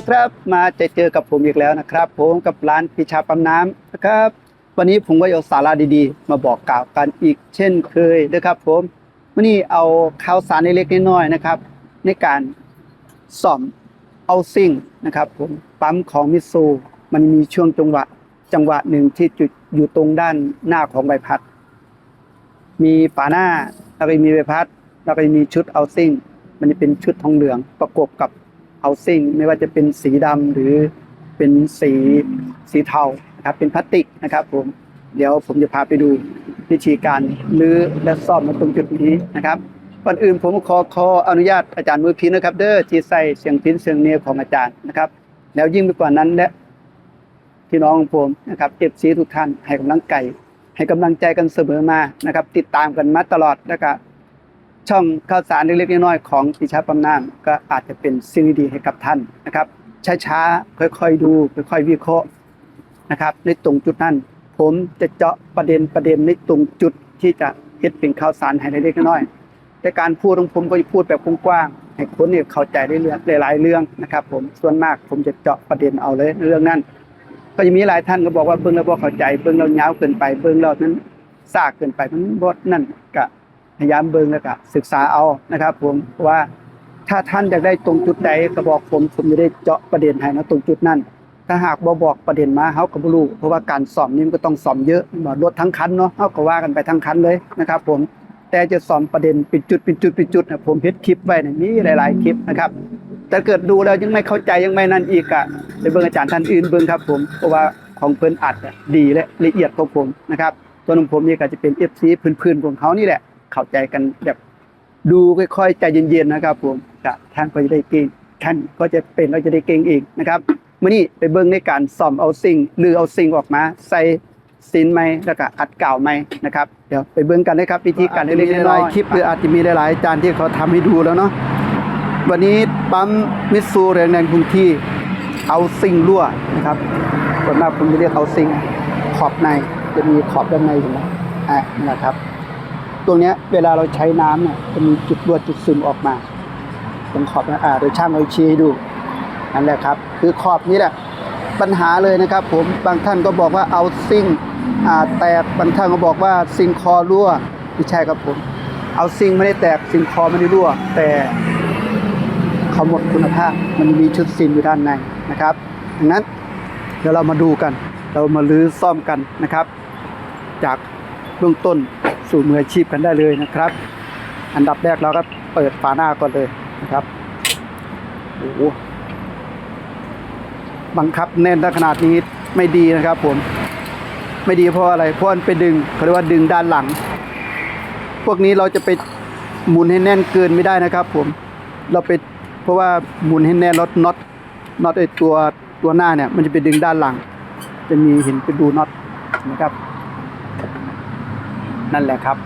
ดีครับ มาจอเจอกับผมอีกแล้วนะครับ ผมกับร้านพิชาปั๊มน้ำนะครับ วันนี้ผมก็เอาสาระดีๆ มาบอกกล่าวกันอีกเช่นเคยนะครับ ผมวันนี้เอาข่าวสารเล็กๆน้อยๆนะครับ ในการซ่อมเอาซิ่งนะครับ ผมปั๊มของมิซูมันมีช่วงจังหวะจังหวะหนึ่งที่จุดอยู่ตรงด้านหน้าของใบพัด มีฝาหน้าแล้วก็มีใบพัด แล้วก็มีชุดเอาซิ่ง มันจะเป็นชุดทองเหลืองประกบกับ เอาซิ่งไม่ว่าจะเป็นสีดำหรือเป็นสีสีเทานะครับเป็นพลาสติกนะครับผมเดี๋ยวผมจะพาไปดูวิธีการรื้อและซ่อมมาตรงจุดนี้นะครับก่อนอื่นผมขอขออนุญาตอาจารย์มือพินนะครับ เด้อที่ใส่เสียงพินเสียงเนียของอาจารย์นะครับ แล้วยิ่งไปกว่านั้นและพี่น้องของผมนะครับเอฟซีทุกท่านให้กำลังใจให้กำลังใจกันเสมอมานะครับ ติดตามกันมาตลอดแล้วก็ ช่องข่าวสารเล็กๆน้อยๆของพิชาปั๊มน้ำก็อาจจะเป็นสิ่งดีๆให้กับท่านนะครับ ช้าๆค่อยๆดูค่อยๆวิเคราะห์นะครับ ในตรงจุดนั้น ผมจะเจาะประเด็นประเด็นในตรงจุดที่จะเฮ็ดเป็นข่าวสารให้เล็กๆน้อยๆแต่การพูดของผมก็จะพูดแบบกว้างๆให้คนเนี่ยเข้าใจได้เรื่องหลายๆเรื่องนะครับ ผมส่วนมากผมจะเจาะประเด็นเอาเลยเรื่องนั้น ก็จะมีหลายท่านก็บอกว่าเบิ่งแล้วบ่เข้าใจเบิ่งแล้วยาวเกินไปเบิ่งแล้วนั้นซากเกินไปมันบ่นั่นก็ พยายามเบิ่งแล้วก็ศึกษาเอานะครับ ผมเพราะว่าถ้าท่านอยากได้ตรงจุดใดก็บอกผมผมจะได้เจาะประเด็นให้นะตรงจุดนั้น ถ้าหากบ่บอกประเด็นมาเฮาก็บ่รู้เพราะว่าการสอบนี่มันก็ต้องสอบเยอะบ่รถทั้งคันเนาะเฮาก็ว่ากันไปทั้งคันเลยนะครับ ผมแต่จะสอบประเด็นเป็นจุดเป็นจุดเป็นจุดนะผมเฮ็ดคลิปไว้นี่ยมีหลาย ๆ คลิปนะครับแต่เกิดดูแล้วยังไม่เข้าใจยังไม่นั่นอีกอะไปเบิ่งอาจารย์ท่านอื่นเบิ่งครับ ผมเพราะว่าของเพิ่นอัดดีและละเอียดของผมนะครับตัวของผมนี่ก็จะเป็น FC พื้นๆของเขานี่แหละ เข้าใจกันแบบดูค่อยๆใจเย็นๆนะครับ ผมก็ท่านก็จะได้เก่งท่านก็จะเป็นแล้วจะได้เก่งอีกนะครับมื้อนี้ไปเบิ่งในการซ่อมเอาสิ่งหรือเอาสิ่งออกมา ใส่สินไหมแล้วก็อัดกาวไหมนะครับเดี๋ยวไปเบิ่งกันเลยครับวิธีการเล็กๆน้อยๆคลิปหรืออาจจะมีหลายๆอาจารย์ที่เขาทำให้ดูแล้วเนาะวันนี้ปั๊มมิตซูแรงแรงกรุงที่เอาซิงรั่วนะครับส่วนมากผมจะเรียกเอาซิงขอบในจะมีขอบด้านในอยู่นะอะนะครับ ตรงนี้เวลาเราใช้น้ำเนี่ยจะมีจุดรั่วจุดซึมออกมาตรงขอบนะอ่าโดยช่างเราชี้ให้ดูนั่นแหละครับ คือขอบนี้แหละปัญหาเลยนะครับ ผมบางท่านก็บอกว่าเอาซิงอ่าแตกบางท่านก็บอกว่าซิงคอรั่วไม่ใช่ครับผมเอาซิงไม่ได้แตกซิงคอไม่ได้รั่ว แต่เขาหมดคุณภาพมันมีชุดซินอยู่ด้านในนะครับดังนั้นเดี๋ยวเรามาดูกัน เรามาลื้อซ่อมกันนะครับ จากเบื้องต้น สู่มืออาชีพกันได้เลยนะครับ อันดับแรกเราก็เปิดฝาหน้าก่อนเลยนะครับโอ้โหบังคับแน่นขนาดนี้ไม่ดีนะครับ ผม ไม่ดีเพราะอะไรเพราะมันไปดึงเขาเรียกว่าดึงด้านหลัง พวกนี้เราจะไปหมุนให้แน่นเกินไม่ได้นะครับ ผมเราไปเพราะว่าหมุนให้แน่นรถน็อตน็อตไอตัวตัวหน้าเนี่ย มันจะไปดึงด้านหลัง จะมีเห็นไปดูน็อตนะครับ นั่นแหละครับ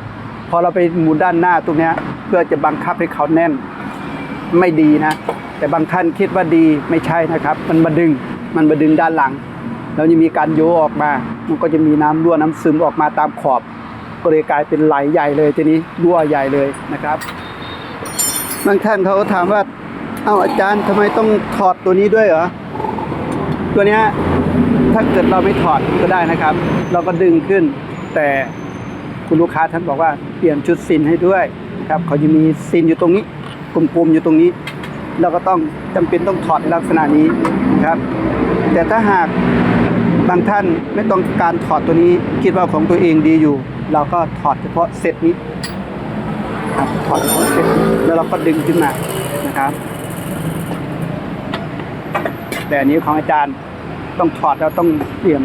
พอเราไปหมุนด้านหน้าตรงนี้เพื่อจะบังคับให้เขาแน่นไม่ดีนะ แต่บางท่านคิดว่าดีไม่ใช่นะครับ มันมาดึงมันมาดึงด้านหลัง แล้วจะมีการโยออกมา มันก็จะมีน้ำรั่วน้ำซึมออกมาตามขอบ ก็เลยกลายเป็นไหลใหญ่เลยทีนี้รั่วใหญ่เลยนะครับ บางท่านเขาก็ถามว่าเอ้าอาจารย์ทำไมต้องถอดตัวนี้ด้วยเหรอตัวนี้ถ้าเกิดเราไม่ถอดก็ได้นะครับ เราก็ดึงขึ้นแต่ คุณลูกค้าท่านบอกว่าเปลี่ยนชุดซินให้ด้วยนะครับเขาจะมีซินอยู่ตรงนี้กลมๆอยู่ตรงนี้ เราก็ต้องจำเป็นต้องถอดในลักษณะนี้นะครับ แต่ถ้าหากบางท่านไม่ต้องการถอดตัวนี้ คิดว่าของตัวเองดีอยู่ เราก็ถอดเฉพาะเซตนี้ครับถอดหัวเสร็จแล้วเราก็ดึงขึ้นมานะครับ แต่อันนี้ของอาจารย์ต้องถอดแล้วต้องเปลี่ยน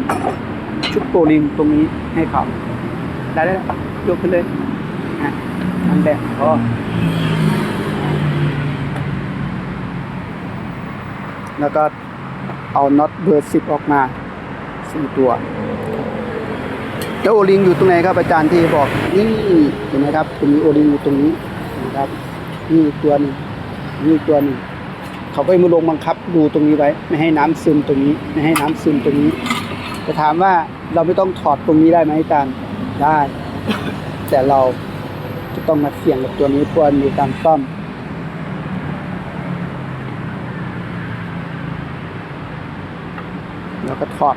ชุดโกลิงตรงนี้ให้เขา ได้ได้ปะยกขึ้นเลยอะนั่นแหละพอแล้วก็เอาน็อตเบอร์สิบออกมาสี่ตัวแล้วโอลิงอยู่ตรงไหนครับอาจารย์ที่บอกนี่เห็นไหมครับจะมีโอลิงอยู่ตรงนี้นะครับนี่ตัวหนึงนี่ตัวหนึงเขาก็มาลงบังคับดูตรงนี้ไว้ ไม่ให้น้ำซึมตรงนี้ ไม่ให้น้ำซึมตรงนี้จะถามว่าเราไม่ต้องถอดตรงนี้ได้ไหมอาจารย์ ได้ แต่เราจะต้องมาเสี่ยงกับตัวนี้ควรมีการซ่อมแล้วก็ถอด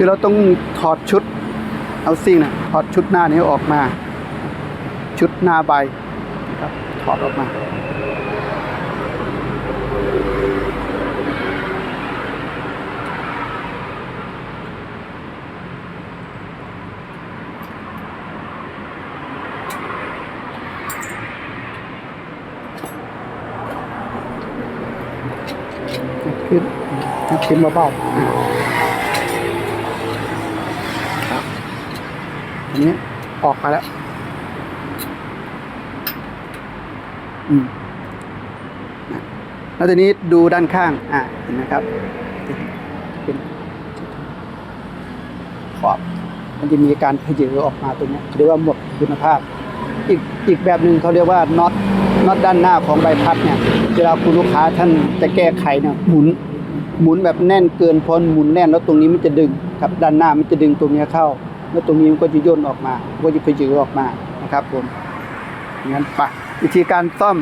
คือเราต้องถอดชุดเอาซิ่งนะถอดชุดหน้านี้ออกมา ชุดหน้าใบครับถอดออกมาขึ้นขึ้นเบาๆอ่าครับอั นี้ออกมาแล้ว อืมแล้วทีนี้ดูด้านข้าง อ่าเห็นไหมครับเป็นขอบ มันจะมีการเพยือออกมาตรงนี้เรียกว่าหมดคุณภาพ อีกอีกแบบหนึ่งเขาเรียกว่าน็อตน็อตด้านหน้าของใบพัดเนี่ยเวลาคุณลูกค้าท่านจะแก้ไขเนี่ยหมุน หมุนแบบแน่นเกินพอหมุนแน่นแล้วตรงนี้มันจะดึงครับด้านหน้ามันจะดึงตรงนี้เข้า แล้วตรงนี้มันก็จะย่นออกมาก็จะเพยือออกมานะครับผมงั้นไปะวิธีการซ่อม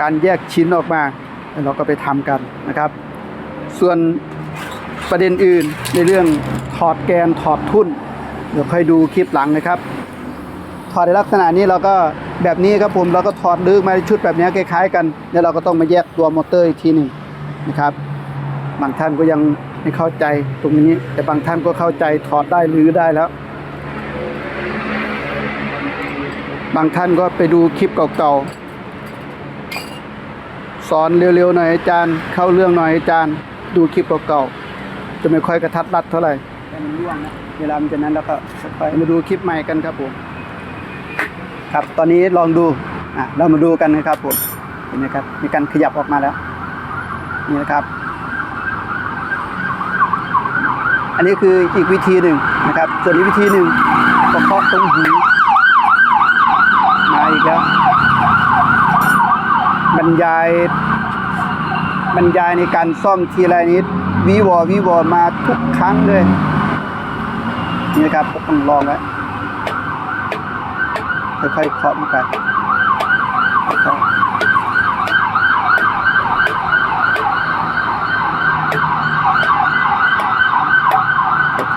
การแยกชิ้นออกมาเราก็ไปทำกันนะครับ ส่วนประเด็นอื่นในเรื่องถอดแกนถอดทุ่น เดี๋ยวค่อยดูคลิปหลังนะครับ ถอดในลักษณะนี้เราก็แบบนี้ครับผมเราก็ถอดลึกมาในชุดแบบนี้คล้ายๆ กันแล้วเราก็ต้องมาแยกตัวมอเตอร์อีกทีหนึ่งนะครับบางท่านก็ยัง ไม่เข้าใจตรงนี้ แต่บางท่านก็เข้าใจถอดได้หรือได้แล้ว บางท่านก็ไปดูคลิปเก่าๆสอนเร็วๆหน่อยอาจารย์ เข้าเรื่องหน่อยอาจารย์ ดูคลิปเก่าๆจะไม่ค่อยกระทัดรัดเท่าไหร่แต่มันร่วงนะเวลามันจะนั้นแล้วก็ค่อยมาดูคลิปใหม่กันครับผมครับตอนนี้ลองดูอะเรามาดูกันนะครับผมเห็นไหมครับมีการขยับออกมาแล้วนี่นะครับ อันนี้คืออีกวิธีหนึ่งนะครับ ส่วนอีกวิธีหนึ่งก็เคาะตรงหูมาอีกแล้วบรรยายบรรยายในการซ่อมทีไรนี้วีวอวีวอมาทุกครั้งเลยนี่นะครับต้องลองไว้ค่อยๆเคาะมันไปค่อยๆ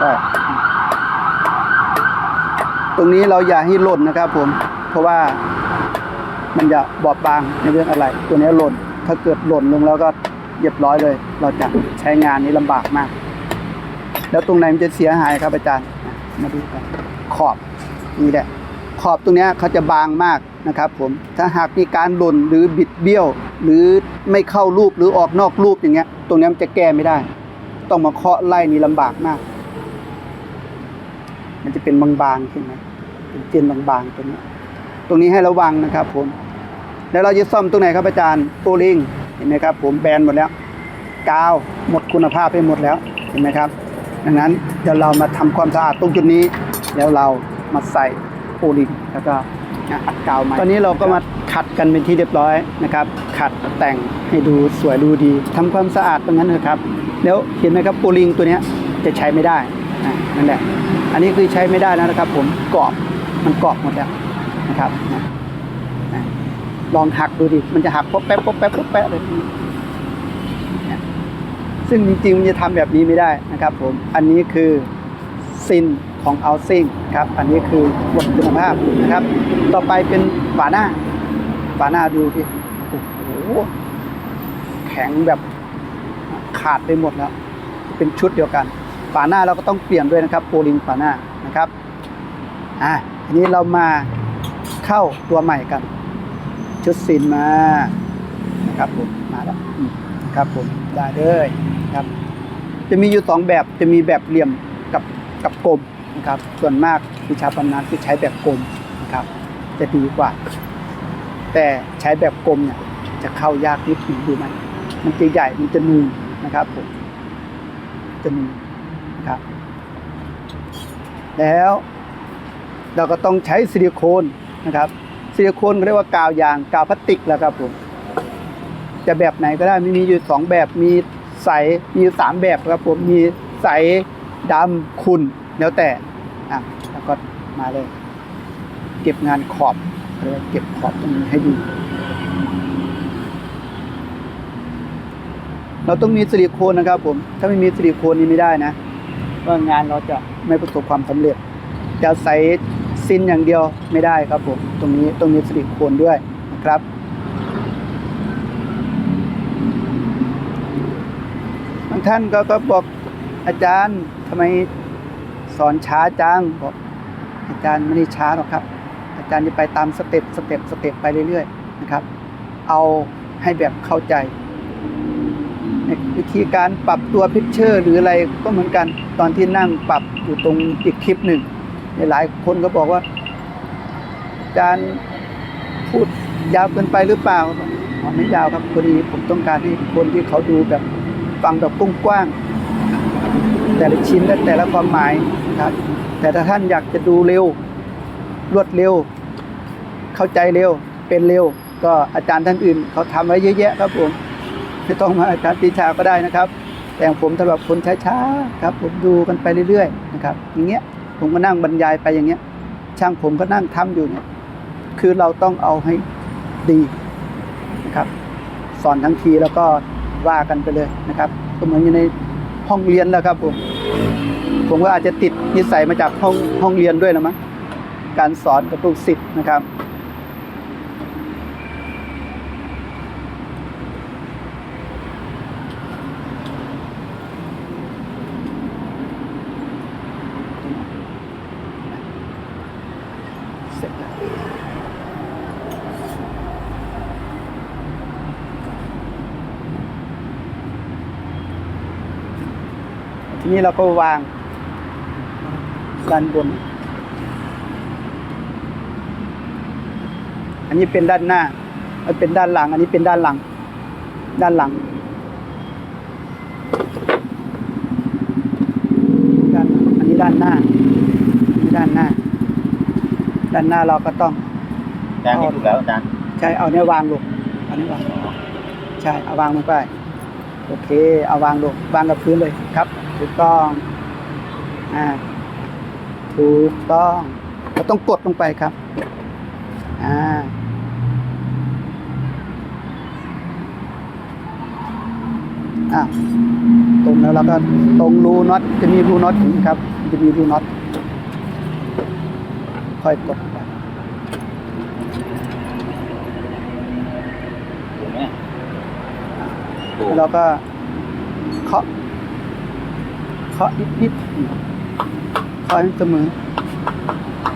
ค่อยๆต รงนี้เราอย่าให้หล่นนะครับผม เพราะว่ามันจะบอบบางในเรื่องอะไร ตัวนี้หล่น ถ้าเกิดหล่นลงแล้วก็เรียบร้อยเลย เราจะใช้งานนี้ลำบากมาก แล้วตรงไหนมันจะเสียหายครับอาจารย์อะมาดูกัน ขอบนี่แหละ ขอบตรงนี้เขาจะบางมากนะครับผม ถ้าหากมีการหล่นหรือบิดเบี้ยว หรือไม่เข้ารูปหรือออกนอกรูปอย่างเงี้ย ตรงนี้มันจะแก้ไม่ได้ ต้องมาเคาะไล่นี่ลำบากมาก มันจะเป็นบางๆใช่ไหม เป็นเจนบางๆตรงนี้ตรงนี้ให้ระวังนะครับ ผม แล้วเราจะซ่อมตรงไหนครับอาจารย์โอลิงเห็นไหมครับ ผมแบนหมดแล้วกาวหมดคุณภาพไปหมดแล้วเห็นไหมครับ ดังนั้นเดี๋ยวเรามาทำความสะอาดตรงจุดนี้ แล้วเรามาใส่โอลิงแล้วก็อัดกาวใหม่ตอนนี้เราก็มาขัดกันเป็นที่เรียบร้อยนะครับ ขัดแต่งให้ดูสวยดูดีทำความสะอาดตรงนั้นนะครับ แล้วเห็นไหมครับโอลิงตัวเนี้ยจะใช้ไม่ได้อะนั่นแหละอันนี้คือใช้ไม่ได้แล้วนะครับ ผมกรอบ มันกรอบหมดแล้วนะครับนะลองหักดูดิ มันจะหักป๊บแป๊บป๊บแป๊บป๊บแป๊บเลยซึ่งจริงๆมันจะทำแบบนี้ไม่ได้นะครับผม อันนี้คือซินของเอาซิงครับ อันนี้คือหมดคุณภาพนะครับ ต่อไปเป็นฝาหน้า ฝาหน้าดูที่โอ้โห แข็งแบบขาดไปหมดแล้ว เป็นชุดเดียวกัน ฝาหน้าเราก็ต้องเปลี่ยนด้วยนะครับโปรลิงฝาหน้านะครับ อะ นี้เรามาเข้าตัวใหม่กัน ชุดซินมานะครับผมมาแล้วครับผมได้เลยครับ จะมีอยู่สองแบบจะมีแบบเหลี่ยมกับกับกลมนะครับ ส่วนมากวิชาปำนานคือใช้แบบกลมนะครับ จะดีกว่า แต่ใช้แบบกลมเนี่ยจะเข้ายากนิดหนึ่งดูไหมมันจะใหญ่มันจะนูนนะครับผมจะมีนะครับ แล้ว เราก็ต้องใช้ซิลิโคนนะครับซิลิโคนเรียกว่ากาวยางกาวพลาสติกแหละครับผมจะแบบไหนก็ได้มีมีอยู่สองแบบมีใสมีอยู่สามแบบครับผมมีใสดำขุ่นแล้วแต่อะแล้วก็มาเลย เก็บงานขอบเรียกเก็บขอบตรงนี้ให้ดีเราต้องมีซิลิโคนนะครับผม ถ้าไม่มีซิลิโคนนี่ไม่ได้นะ ว่างานเราจะไม่ประสบความสำเร็จ จะใส่ ซินอย่างเดียวไม่ได้ครับผมตรงนี้ต้องมีซิลิโคนด้วยนะครับ บางท่านก็ก็บอกอาจารย์ทำไมสอนช้าจังบอกอาจารย์ไม่ได้ช้าหรอกครับ อาจารย์จะไปตามสเต็ปสเต็ปสเต็ปไปเรื่อยๆนะครับ เอาให้แบบเข้าใจวิธีการปรับตัวพิเชอร์หรืออะไรก็เหมือนกันตอนที่นั่งปรับอยู่ตรงอีกคลิปหนึ่ง หลายคนก็บอกว่า อาจารย์พูดยาวเกินไปหรือเปล่าอ๋อไม่ยาวครับพอดีผมต้องการให้คนที่เขาดูแบบฟังแบบกว้างๆแต่ละชิ้นและแต่ละความหมายนะครับ แต่ถ้าท่านอยากจะดูเร็ว รวดเร็ว เข้าใจเร็ว เป็นเร็ว ก็อาจารย์ท่านอื่น เขาทำไว้เยอะแยะครับผมไม่ต้องมาอาจารย์ปีชาก็ได้นะครับ แต่ของผมสำหรับคนช้าๆครับ ผมดูกันไปเรื่อยๆนะครับ อย่างเงี้ย ผมก็นั่งบรรยายไปอย่างเงี้ย ช่างผมก็นั่งทำอยู่เนี่ยคือเราต้องเอาให้ดีนะครับ สอนทั้งทีแล้วก็ว่ากันไปเลยนะครับ ก็เหมือนอยู่ในห้องเรียนแล้วครับผมผมก็อาจจะติดนิสัยมาจากห้องห้องเรียนด้วยนะมั้งการสอนกับลูกศิษย์นะครับ ทีนี้เราก็วางด้านบน อันนี้เป็นด้านหน้ามันเป็นด้านหลัง อันนี้เป็นด้านหลัง ด้านหลังด้านอันนี้ด้านหน้าอันนี้ด้านหน้า ด้านหน้าเราก็ต้องอาจารย์นี่ถูกแล้วอาจารย์ใช่เอาเนี้ยวางลงเอาเนี้ยวางใช่เอาวางลงไปโอเค เอาวางลงวางกับพื้นเลยครับ ถูกต้อง อ่า ถูกต้อง เราต้องกดลงไปครับ อ่า อ่าตรงแล้วเราก็ตรงรูน็อตจะมีรูน็อตอยู่นะครับ จะมีรูน็อต ค่อยกดไปถูกไหมถูกแล้วเราก็เคาะเคาะนิดๆเคาะให้เสมอ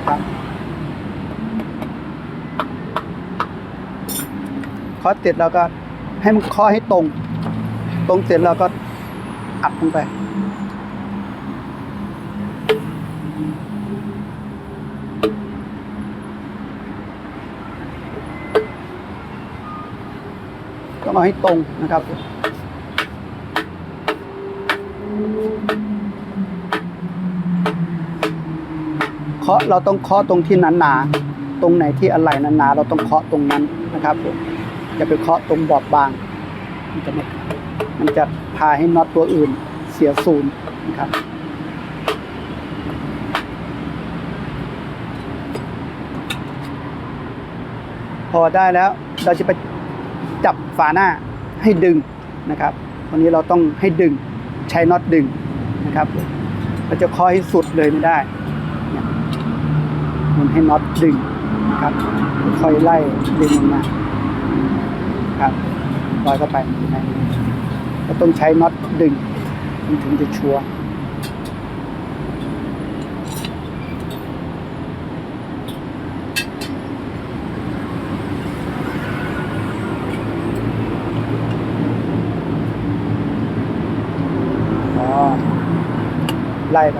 ครับเคาะเสร็จเราก็ให้มันเคาะให้ตรง ตรงเสร็จเราก็อัดลงไปต้องเอาให้ตรงนะครับ เคาะเราต้องเคาะตรงที่หนาๆตรงไหนที่อะไรหนาๆเราต้องเคาะตรงนั้นนะครับผมอย่าไปเคาะตรงบอบบางมันจะไม่มันจะพาให้น็อตตัวอื่นเสียศูนย์นะครับพอได้แล้วเราจะไปจับฝาหน้าให้ดึงนะครับวันนี้เราต้องให้ดึงใช้น็อตดึงนะครับเราจะเคาะให้สุดเลยไม่ได้ มันให้น็อตดึงนะครับ ค่อยไล่ดึงลงมาครับลอยเข้าไปนะเราต้องใช้น็อตดึงมันถึงจะชัวร์อ๋อไล่ไป